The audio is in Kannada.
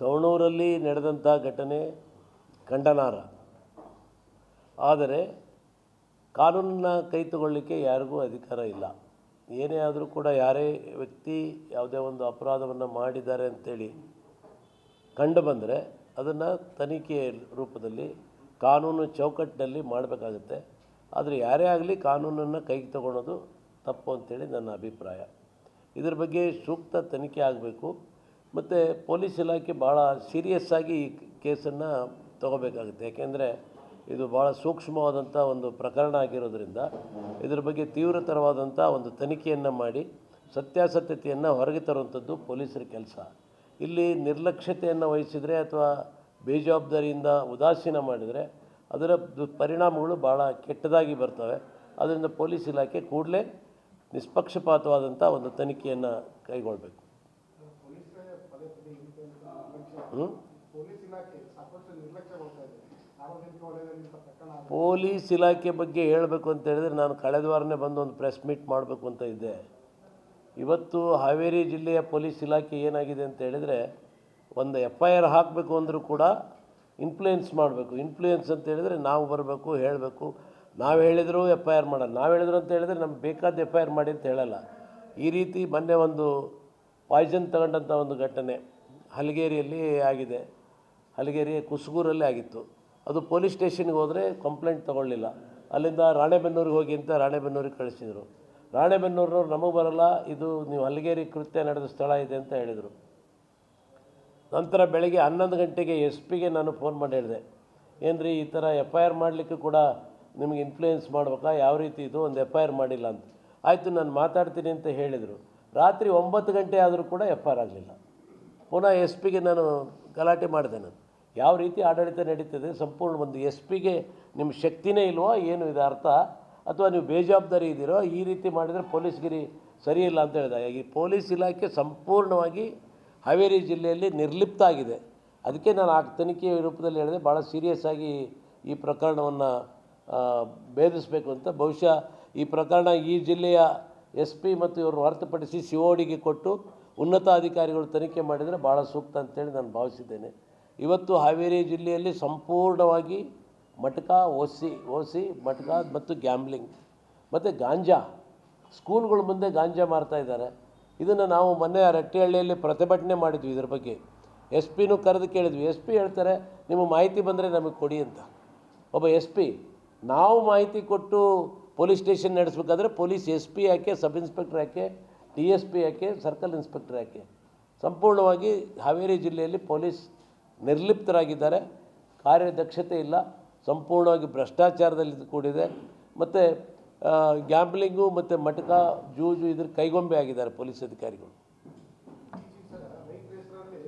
ಸವಣೂರಲ್ಲಿ ನಡೆದಂಥ ಘಟನೆ ಖಂಡನಾರ ಆದರೆ ಕಾನೂನನ್ನ ಕೈ ತಗೊಳ್ಳಿಕ್ಕೆ ಯಾರಿಗೂ ಅಧಿಕಾರ ಇಲ್ಲ. ಏನೇ ಆದರೂ ಕೂಡ ಯಾರೇ ವ್ಯಕ್ತಿ ಯಾವುದೇ ಒಂದು ಅಪರಾಧವನ್ನು ಮಾಡಿದ್ದಾರೆ ಅಂಥೇಳಿ ಕಂಡು ಬಂದರೆ ಅದನ್ನು ತನಿಖೆಯ ರೂಪದಲ್ಲಿ ಕಾನೂನು ಚೌಕಟ್ಟಿನಲ್ಲಿ ಮಾಡಬೇಕಾಗುತ್ತೆ. ಆದರೆ ಯಾರೇ ಆಗಲಿ ಕಾನೂನನ್ನು ಕೈಗೆ ತಗೊಳ್ಳೋದು ತಪ್ಪು ಅಂಥೇಳಿ ನನ್ನ ಅಭಿಪ್ರಾಯ. ಇದ್ರ ಬಗ್ಗೆ ಸೂಕ್ತ ತನಿಖೆ ಆಗಬೇಕು. ಮತ್ತು ಪೊಲೀಸ್ ಇಲಾಖೆ ಭಾಳ ಸೀರಿಯಸ್ ಆಗಿ ಈ ಕೇಸನ್ನು ತಗೋಬೇಕಾಗುತ್ತೆ. ಯಾಕೆಂದರೆ ಇದು ಭಾಳ ಸೂಕ್ಷ್ಮವಾದಂಥ ಒಂದು ಪ್ರಕರಣ ಆಗಿರೋದ್ರಿಂದ ಇದ್ರ ಬಗ್ಗೆ ತೀವ್ರತರವಾದಂಥ ಒಂದು ತನಿಖೆಯನ್ನು ಮಾಡಿ ಸತ್ಯಾಸತ್ಯತೆಯನ್ನು ಹೊರಗೆ ತರುವಂಥದ್ದು ಪೊಲೀಸರ ಕೆಲಸ. ಇಲ್ಲಿ ನಿರ್ಲಕ್ಷ್ಯತೆಯನ್ನು ವಹಿಸಿದರೆ ಅಥವಾ ಬೇಜವಾಬ್ದಾರಿಯಿಂದ ಉದಾಸೀನ ಮಾಡಿದರೆ ಅದರ ಪರಿಣಾಮಗಳು ಭಾಳ ಕೆಟ್ಟದಾಗಿ ಬರ್ತವೆ. ಅದರಿಂದ ಪೊಲೀಸ್ ಇಲಾಖೆ ಕೂಡಲೇ ನಿಷ್ಪಕ್ಷಪಾತವಾದಂಥ ಒಂದು ತನಿಖೆಯನ್ನು ಕೈಗೊಳ್ಳಬೇಕು ಹ್ಞೂ ಪೊಲೀಸ್ ಇಲಾಖೆ ಸಾಕಷ್ಟು ನಿರ್ಲಕ್ಷ್ಯಗೊಳ್ತಾ ಇದೆ ಸಾರ್ವಜನಿಕ ವಲಯದಲ್ಲಿ ಇಂಥ ಪ್ರಕರಣ ಆದ್ರೆ ಪೊಲೀಸ್ ಇಲಾಖೆ ಬಗ್ಗೆ ಹೇಳಬೇಕು ಅಂತ ಹೇಳಿದ್ರೆ ನಾನು ಕಳೆದ ವಾರನೇ ಬಂದು ಒಂದು ಪ್ರೆಸ್ ಮೀಟ್ ಮಾಡಬೇಕು ಅಂತ ಇದ್ದೆ. ಇವತ್ತು ಹಾವೇರಿ ಜಿಲ್ಲೆಯ ಪೊಲೀಸ್ ಇಲಾಖೆ ಏನಾಗಿದೆ ಅಂತ ಹೇಳಿದರೆ ಒಂದು ಎಫ್ ಐ ಆರ್ ಹಾಕಬೇಕು ಅಂದರೂ ಕೂಡ ಇನ್ಫ್ಲೂಯೆನ್ಸ್ ಮಾಡಬೇಕು. ಇನ್ಫ್ಲೂಯೆನ್ಸ್ ಅಂತ ಹೇಳಿದರೆ ನಾವು ಬರಬೇಕು ಹೇಳಬೇಕು. ನಾವು ಹೇಳಿದರೂ ಎಫ್ ಐ ಆರ್ ಮಾಡಲ್ಲ. ನಾವು ಹೇಳಿದ್ರು ಅಂತ ಹೇಳಿದರೆ ನಮ್ಗೆ ಬೇಕಾದ ಎಫ್ ಐ ಆರ್ ಮಾಡಿ ಅಂತ ಹೇಳಲ್ಲ. ಈ ರೀತಿ ಮೊನ್ನೆ ಒಂದು ಪಾಯ್ಸನ್ ತಗೊಂಡಂಥ ಒಂದು ಘಟನೆ. ಹಲಗೇರಿಯಲ್ಲಿ ಆಗಿದೆ. ಹಲಗೇರಿ ಕುಸುಗೂರಲ್ಲಿ ಆಗಿತ್ತು. ಅದು ಪೊಲೀಸ್ ಸ್ಟೇಷನ್ಗೆ ಹೋದರೆ ಕಂಪ್ಲೇಂಟ್ ತೊಗೊಳ್ಳಿಲ್ಲ. ಅಲ್ಲಿಂದ ರಾಣೆಬೆನ್ನೂರಿಗೆ ಹೋಗಿ ಅಂತ ರಾಣೆಬೆನ್ನೂರಿಗೆ ಕಳಿಸಿದರು. ರಾಣೆಬೆನ್ನೂರಿನವ್ರು ನಮಗೆ ಬರಲ್ಲ, ಇದು ನೀವು ಹಲಗೇರಿ ಕೃತ್ಯ ನಡೆದ ಸ್ಥಳ ಇದೆ ಅಂತ ಹೇಳಿದರು. ನಂತರ ಬೆಳಗ್ಗೆ ಹನ್ನೊಂದು ಗಂಟೆಗೆ ಎಸ್ ಪಿಗೆ ನಾನು ಫೋನ್ ಮಾಡಿ ಹೇಳಿದೆ. ಏನ್ರಿ ಈ ಥರ ಎಫ್ ಐ ಆರ್ ಮಾಡಲಿಕ್ಕೆ ಕೂಡ ನಿಮಗೆ ಇನ್ಫ್ಲೂಯೆನ್ಸ್ ಮಾಡ್ಬೇಕಾ? ಯಾವ ರೀತಿ ಇದು? ಒಂದು ಎಫ್ ಐ ಆರ್ ಮಾಡಿಲ್ಲ ಅಂತ. ಆಯಿತು, ನಾನು ಮಾತಾಡ್ತೀನಿ ಅಂತ ಹೇಳಿದರು. ರಾತ್ರಿ ಒಂಬತ್ತು ಗಂಟೆ ಆದರೂ ಕೂಡ ಎಫ್ ಐ ಆರ್ ಆಗಲಿಲ್ಲ. ಪುನಃ ಎಸ್ ಪಿಗೆ ನಾನು ಗಲಾಟೆ ಮಾಡಿದೆ ನಾನು. ಯಾವ ರೀತಿ ಆಡಳಿತ ನಡೀತದೆ, ಸಂಪೂರ್ಣ ಒಂದು ಎಸ್ ಪಿಗೆ ನಿಮ್ಮ ಶಕ್ತಿನೇ ಇಲ್ವೋ ಏನು ಇದು ಅರ್ಥ? ಅಥವಾ ನೀವು ಬೇಜವಾಬ್ದಾರಿ ಇದ್ದೀರೋ, ಈ ರೀತಿ ಮಾಡಿದರೆ ಪೊಲೀಸ್ಗಿರಿ ಸರಿಯಿಲ್ಲ ಅಂತ ಹೇಳಿದೆ. ಈ ಪೊಲೀಸ್ ಇಲಾಖೆ ಸಂಪೂರ್ಣವಾಗಿ ಹಾವೇರಿ ಜಿಲ್ಲೆಯಲ್ಲಿ ನಿರ್ಲಿಪ್ತ ಆಗಿದೆ. ಅದಕ್ಕೆ ನಾನು ಆ ತನಿಖೆಯ ರೂಪದಲ್ಲಿ ಹೇಳಿದೆ ಭಾಳ ಸೀರಿಯಸ್ ಆಗಿ ಈ ಪ್ರಕರಣವನ್ನು ಭೇದಿಸಬೇಕು ಅಂತ. ಬಹುಶಃ ಈ ಪ್ರಕರಣ ಈ ಜಿಲ್ಲೆಯ ಎಸ್ ಪಿ ಮತ್ತು ಇವರು ಹೊರತುಪಡಿಸಿ ಸಿ ಒ ಕೊಟ್ಟು ಉನ್ನತ ಅಧಿಕಾರಿಗಳು ತನಿಖೆ ಮಾಡಿದರೆ ಭಾಳ ಸೂಕ್ತ ಅಂತೇಳಿ ನಾನು ಭಾವಿಸಿದ್ದೇನೆ. ಇವತ್ತು ಹಾವೇರಿ ಜಿಲ್ಲೆಯಲ್ಲಿ ಸಂಪೂರ್ಣವಾಗಿ ಮಟಕ, ಓಸಿ ಓಸಿ, ಮಟಕ ಮತ್ತು ಗ್ಯಾಮ್ಲಿಂಗ್ ಮತ್ತು ಗಾಂಜಾ, ಸ್ಕೂಲ್ಗಳ ಮುಂದೆ ಗಾಂಜಾ ಮಾರ್ತಾ ಇದ್ದಾರೆ. ಇದನ್ನು ನಾವು ಮೊನ್ನೆ ರಟ್ಟಿಹಳ್ಳಿಯಲ್ಲಿ ಪ್ರತಿಭಟನೆ ಮಾಡಿದ್ವಿ ಇದ್ರ ಬಗ್ಗೆ. ಎಸ್ ಪಿನೂ ಕರೆದು ಕೇಳಿದ್ವಿ. ಎಸ್ ಪಿ ಹೇಳ್ತಾರೆ, ನಿಮ್ಮ ಮಾಹಿತಿ ಬಂದರೆ ನಮಗೆ ಕೊಡಿ ಅಂತ. ಒಬ್ಬ ಎಸ್ ಪಿ ನಾವು ಮಾಹಿತಿ ಕೊಟ್ಟು ಪೊಲೀಸ್ ಸ್ಟೇಷನ್ ನಡೆಸ್ಬೇಕಾದ್ರೆ ಪೊಲೀಸ್ ಎಸ್ ಪಿ ಯಾಕೆ, ಸಬ್ ಇನ್ಸ್ಪೆಕ್ಟರ್ ಯಾಕೆ ಡಿ ಎಸ್ ಪಿ ಯಾಕೆ, ಸರ್ಕಲ್ ಇನ್ಸ್ಪೆಕ್ಟರ್ ಯಾಕೆ? ಸಂಪೂರ್ಣವಾಗಿ ಹಾವೇರಿ ಜಿಲ್ಲೆಯಲ್ಲಿ ಪೊಲೀಸ್ ನಿರ್ಲಿಪ್ತರಾಗಿದ್ದಾರೆ. ಕಾರ್ಯದಕ್ಷತೆ ಇಲ್ಲ. ಸಂಪೂರ್ಣವಾಗಿ ಭ್ರಷ್ಟಾಚಾರದಲ್ಲಿ ಕೂಡಿದೆ. ಮತ್ತು ಗ್ಯಾಂಬ್ಲಿಂಗು ಮತ್ತು ಮಟಕ ಜೂಜು ಇದ್ರ ಕೈಗೊಂಬೆ ಆಗಿದ್ದಾರೆ ಪೊಲೀಸ್ ಅಧಿಕಾರಿಗಳು.